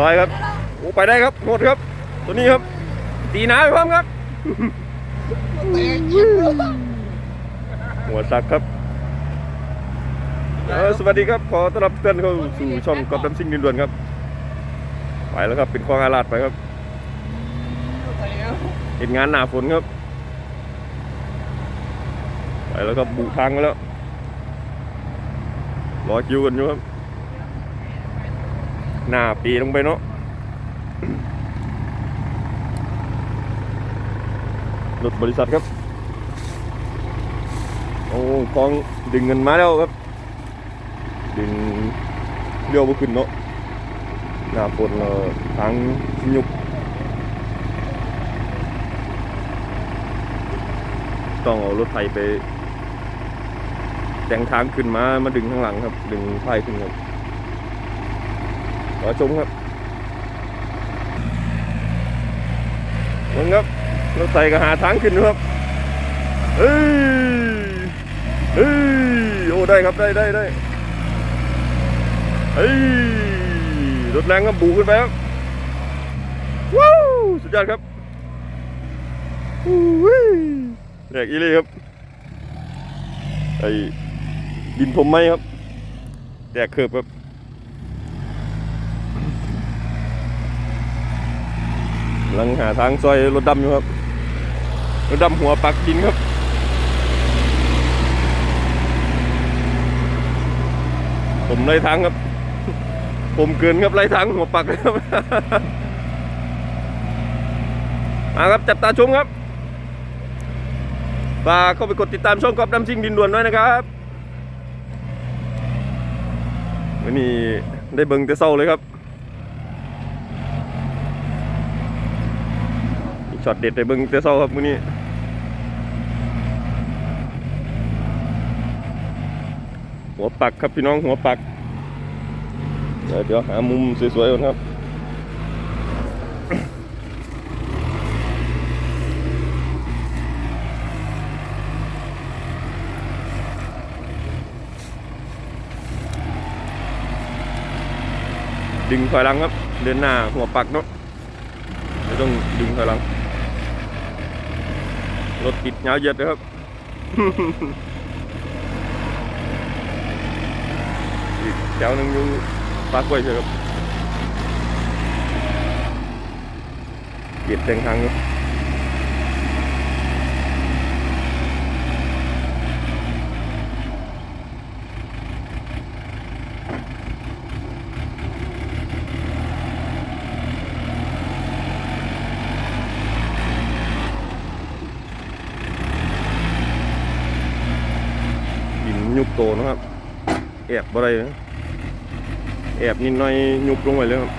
ร้อยครับโอ้ไปได้ครับหมดครับ ตัวนี้ครับตีน้ำไปพร้อมครับ หัวสักครับสวัสดีครับ ขอต้อนรับทุกท่านเข้าสู่ช่องกอบดำซิ่งดินด่วนครับ ไปแล้วครับเป็นคลองอาลาดไปครับเห็นงานหนาฝนครับ ไปแล้วครับบุทางแล้วรอคิวกันอยู่ครับ หน้าปีลงไปเนาะรถบริษัทครับ โอ้กองดึงเงินมาแล้วครับ ดึงเลี้ยวบ่ขึ้นเนาะหน้าฝนเออทางยุบต้องเอารถไถไปแต่งทางขึ้นมา มาดึงข้างหลังครับ ดึงไฟขึ้นครับ รอชมครับมึงครับรถไถก็หาทางขึ้นครับเฮ้ยเฮ้ยโอ้ได้ครับได้ได้ได้เฮ้ยรถแรงครับบูขึ้นไปครับว้าวสุดยอดครับอู้หูแรกอีเลยครับไอ้ดินผมไหมครับแตกเขิบครับกำ ลังหาทางซอยรถดำอยู่ครับ รถดำหัวปักดินครับผมไล่ทางครับ ผมเกินครับไล่ทางหัวปักครับ มาครับจับตาชมครับฝากเข้าไปกดติดตามช่องกอบดำซิ่งดินด่วนด้วยนะครับวันนี้ได้เบิ่งแต่เศร้าเลยครับ ช็อตเด็ดได้เบิ่งแต่เศร้าครับมื้อนี้หัวปักครับพี่น้องหัวปัก เดี๋ยวเดี๋ยวหามุมสวยๆก่อนครับดึงถอยหลังครับ เดินหน้าหัวปักเนาะไม่ต้องดึงถอยหลัง รถติดยาวเยียดเลยครับอีกแถวหนึ่งอยู่ปากกล้วยใช่ครับเกียดแทงทางครับดินยุบโตนะครับ แอบอะไรนะแอบนิดหน่อยยุบลงไปเลยครับ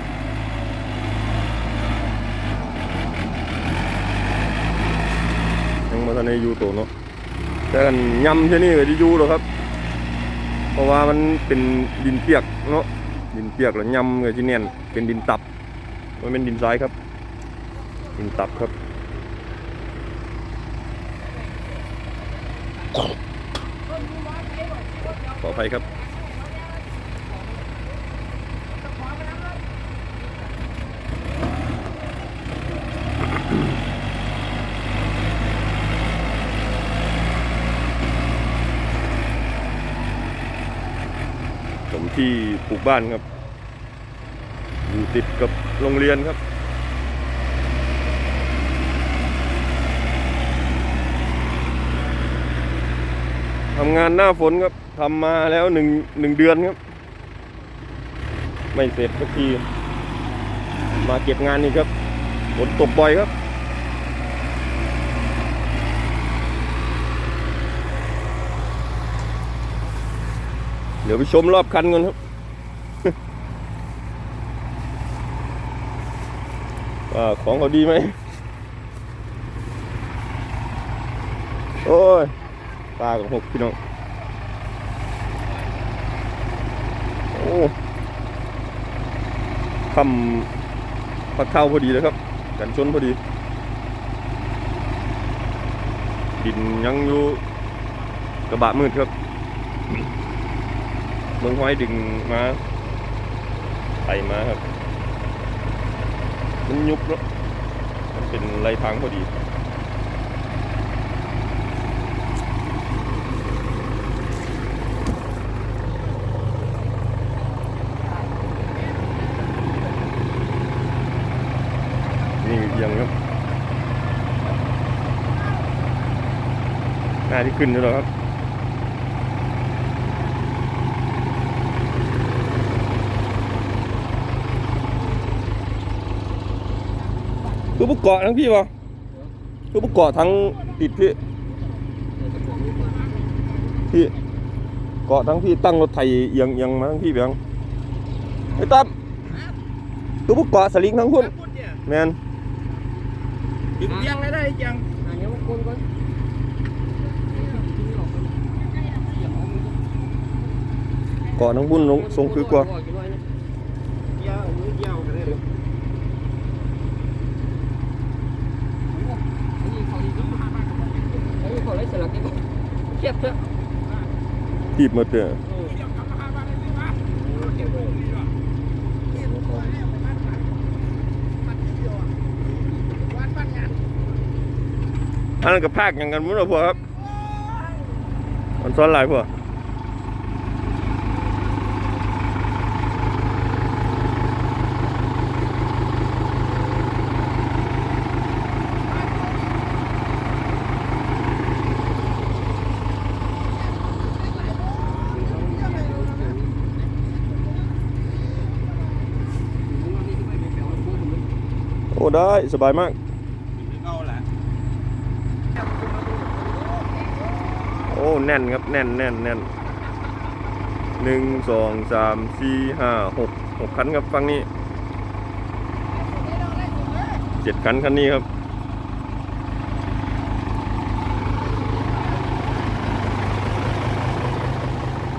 ยังมาทันในยูโตเนาะแต่กันยำที่นี่ก็จะอยูหรอครับ เพราะว่ามันเป็นดินเปียกเนาะดินเปียกแล้วยำก็จะเนียนเป็นดินตับมันเป็นดินทรายครับ ดินตับครับขออภัยครับ ที่ปลูกบ้านครับ อยู่ติดกับโรงเรียนครับ ทำงานหน้าฝนครับทำมาแล้วหนึ่งหนึ่งเดือนครับ ไม่เสร็จสักที มาเก็บงานนี่ครับฝนตกบ่อยครับ เดี๋ยวไปชมรอบคันก่อนครับว่าของเขาดีไหม โอ้ย ปลากับหกพี่น้อง โอ้คำพัดเข้าพอดีเลยครับ กันชนพอดี ดินยังอยู่กระบะมืดครับ เมืองห้อยดึงมาไถมาครับ มันยุบเนาะมันเป็นไรทางพอดีนี่เอียงครับหน้าที่ขึ้นนี่แหละครับ บุกเกาะทั้งพี่วะคือบุกเกาะทั้งติดพี่พี่เกาะทั้งพี่ตั้งรถไถเอียงเอียงมาทั้งพี่เบียงไอ้ตั้มคือบุกเกาะสลิงทั้งพุ่นแมนดึงเอียงเลยได้ยังหาเงี้ยมันคนก่อนเกาะทั้งพุ่นลงทรงคือกว่า เอียงมือเอียงกันเลย อันนี้เขาอีกอันนี้เขาเลยสลักนี่เที ยบเถอะทีบหมดเลยอันนั้นกับภาคอย่างกันมั้งเหรอพวกครับมันซ้อนหลายพวก ได้สบายมากเอาแหละโอ้แน่นครับแน่นแน่นแน่นหนึ่งสองสามสี่ห้าหกหกคันครับฝั่งนี้เจ็ดคันคันนี้ครับ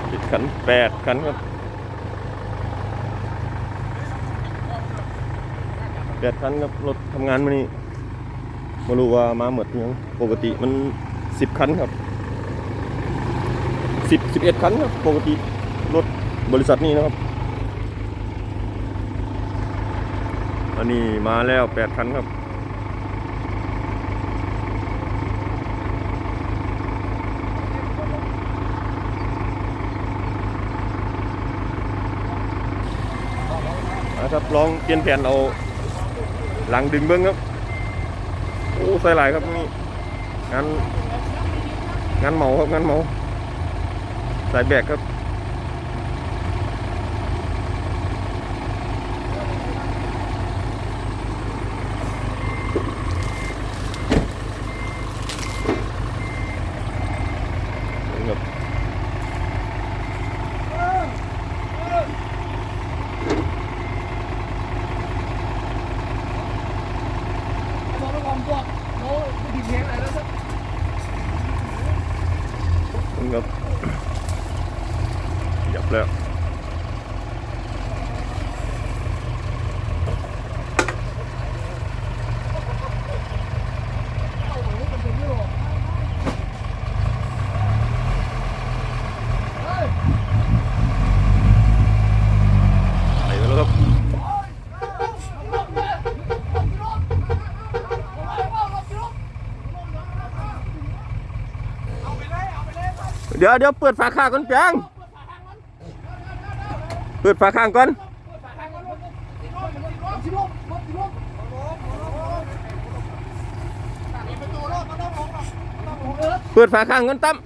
เจ็ดคันแปดคันครับ แปดคันครับรถทำงานมานี่ม่รู้ว่ามาหมดยังปกติมันสิบคันครับสิบสิบเอ็ดคันครับปกติรถบริษัทนี้นะครับ อันนี้มาแล้วแปดคันครับนะครับลองเปลี่ยนแผนเอา หลังดึงเบิ้งครับ โอ้ใส่หลายครับนี่งานงานเหมาครับงานเหมา สายแบกครับครับ บอกแล้วผมบอกโน้ไม่ดีเพียงอะไรแล้วสัก ครับหยับแล้ว ไปแล้วครับ เดี๋ยวเดี๋ยวเปิดฝาข้างก่อนแปงเปิดฝาข้างก่อนเปิดฝาข้างก่อนตั้ม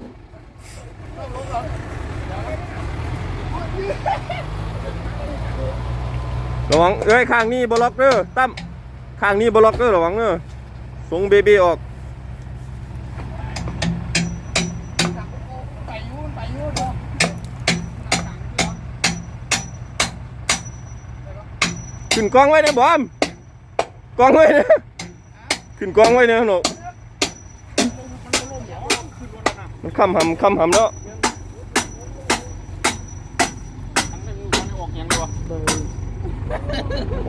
ระวังเอ้ยข้างนี้บล็อกเด้อตั้มข้างนี้บล็อกเด้อระวังเด้อส่งเบบีออก นกองไว้นะบอมกองไว้นะขึ้นกองไว้นะหนูมันคำหำคำหำแล้วออกยังตัว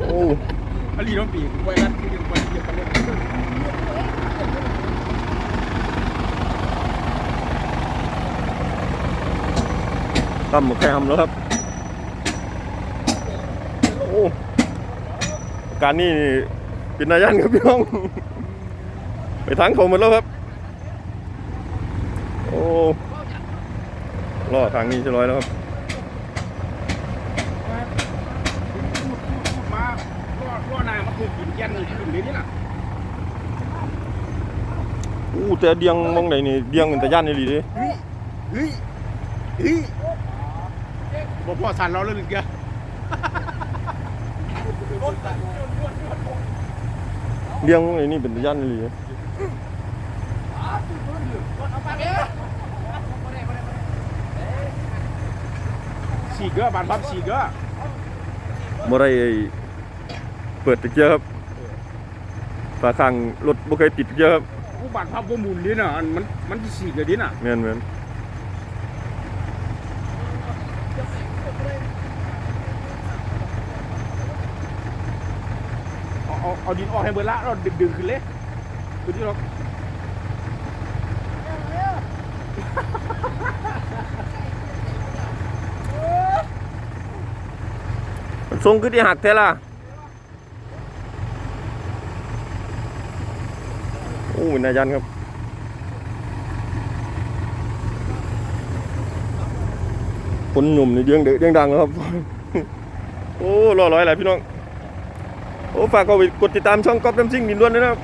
โอ้อลีน้องปีกไว้รัดคือไว้เหยียบกันเลยคำหมดแค่หำแล้วครับ โอ้ การนี่เป็นนายันครับพี่น้อง ไปทางเขาหมดแล้วครับ โอ้ล่อทางนี้จะร้อยแล้วครับมาก็ก็นายมาถูกกินแกนเลยขึ้นเลยนี่น่ะอู้แต่เดียงมองไหนนี่เดียงเป็นตาย่านนี่ลีดิเฮ้ยเฮ้ยเฮ้ยบ่พอสั่นเราเลยหนึ่งเดียว เดียงไอ้นี่เป็นตาย่านนี่ลีเด้สี่เก้อบานพับสี่เก้อบ่ได้ไอ้เปิดตะเกียบครับฝาข้างรถบ่เคยติดตะเกียบครับผู้บานพับบ่หมุนดิน่ะอันมันมันจะสี่เก้อดิน่ะแม่นแเอาเอาดินออกให้เบิดละเราดึงดึงขึ้นเลยคือที่เรามันทรงคือที่หักแท้ล่ะโอ้ยนายันครับคนหนุ่มนี่เดียงเดืองดังแล้วครับ โอ้รอร้อยหลายพี่น้อง โอ้ฝากก็ไปกดติดตามช่องก๊อฟน้ำซิ่งดินด้วนด้วยนะครับ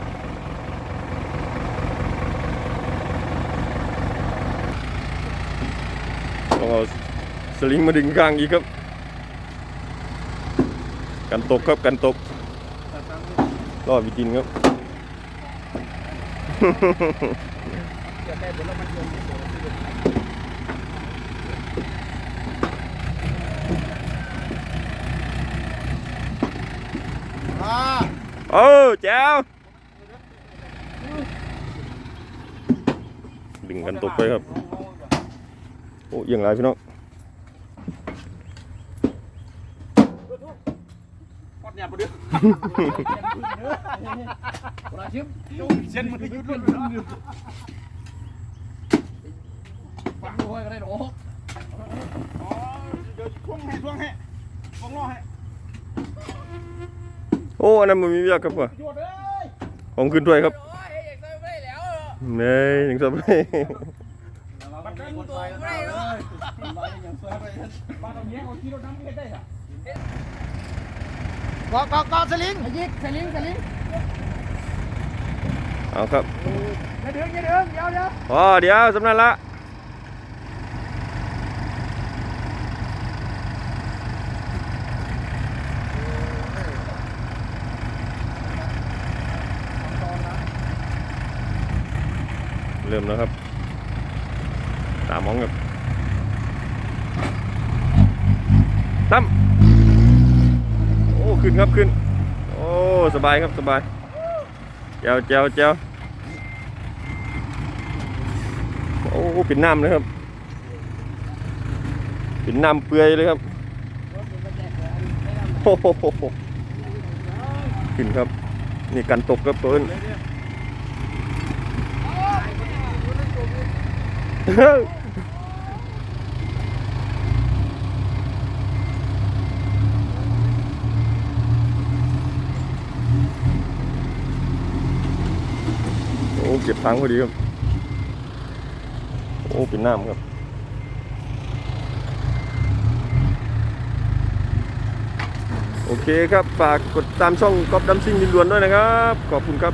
ต้องเอาสลิงมาดึงกลางอีกครับ กันตกครับกันตกรอดวิจินครับ อ่า เออแจ้วดึงกันตกไปครับ โอ้เอียงไรพี่น้องปอดเนี่ยบ่เด้อปลาชิมเส้นมันยุดลุ่นฟังด้วยก็ได้หรอกอ๋อเดี๋ยวท่วงให้ท่วงให้ท่วงล้อให้โอ้อันนั้นมันมีเวียกครับว่ะโยดเอ้ยของขึ้นด้วยครับโอ้ยเอกใส่ไม่แล้วเน่ยังสบายบัดนั้นตัวไม่หรอกบ้านเราเนี้ยเขาขี่รถน้ำไม่ได้อะกอกอกอสลิงยิกสลิงสลิงเอาครับอย่าเดือดอย่าเดือดเดี๋ยวเดี๋ยวอ๋อเดี๋ยวสำนักละ เริ่มแล้วครับสามมองครับตั้มโอ้ขึ้นครับขึ้น โอ้สบายครับสบายเจ้าเจ้าเจ้าโอ้เป็นน้ำเลยครับเป็นน้ำเปื่อยเลยครับโอ้โหขึ้นครับ นี่กันตกครับเปิ้น โอ้เก็บทังพอดีครับ โอ้เป็นน้ำครับโอเคครับ ฝากกดตามช่องกอฟดัมซิ่งดินดวนด้วยนะครับ ขอบคุณครับ